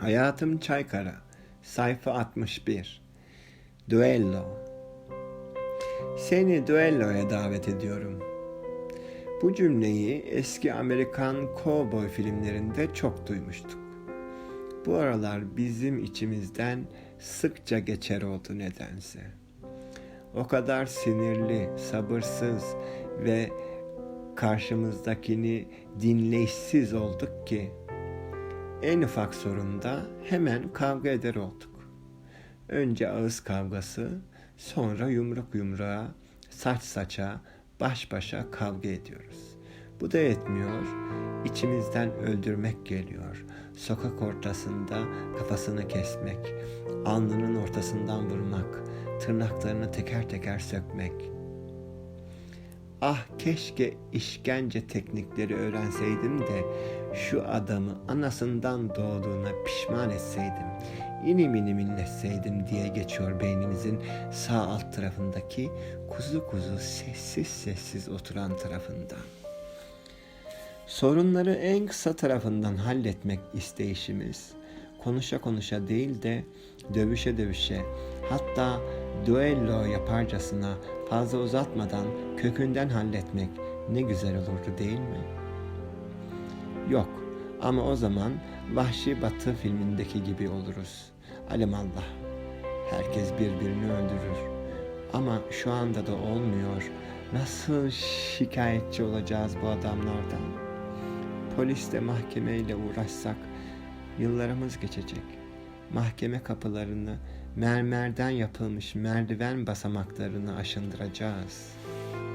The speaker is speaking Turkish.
Hayatım Çaykara Sayfa 61 Duello Seni düelloya davet ediyorum. Bu cümleyi eski Amerikan kovboy filmlerinde çok duymuştuk. Bu aralar bizim içimizden sıkça geçer oldu nedense. O kadar sinirli, sabırsız ve karşımızdakini dinleyişsiz olduk ki en ufak sorunda hemen kavga eder olduk. Önce ağız kavgası, sonra yumruk yumruğa, saç saça, baş başa kavga ediyoruz. Bu da yetmiyor, içimizden öldürmek geliyor. Sokak ortasında kafasını kesmek, alnının ortasından vurmak, tırnaklarını teker teker sökmek. Ah keşke işkence teknikleri öğrenseydim de şu adamı anasından doğduğuna pişman etseydim, inim inim inletseydim diye geçiyor beynimizin sağ alt tarafındaki kuzu kuzu sessiz sessiz oturan tarafından. Sorunları en kısa tarafından halletmek isteyişimiz, konuşa konuşa değil de dövüşe dövüşe, hatta duello yaparcasına fazla uzatmadan kökünden halletmek ne güzel olurdu değil mi? Yok ama o zaman Vahşi Batı filmindeki gibi oluruz. Alimallah. Herkes birbirini öldürür. Ama şu anda da olmuyor. Nasıl şikayetçi olacağız bu adamlardan? Poliste mahkemeyle uğraşsak yıllarımız geçecek. Mahkeme kapılarını mermerden yapılmış merdiven basamaklarını aşındıracağız.''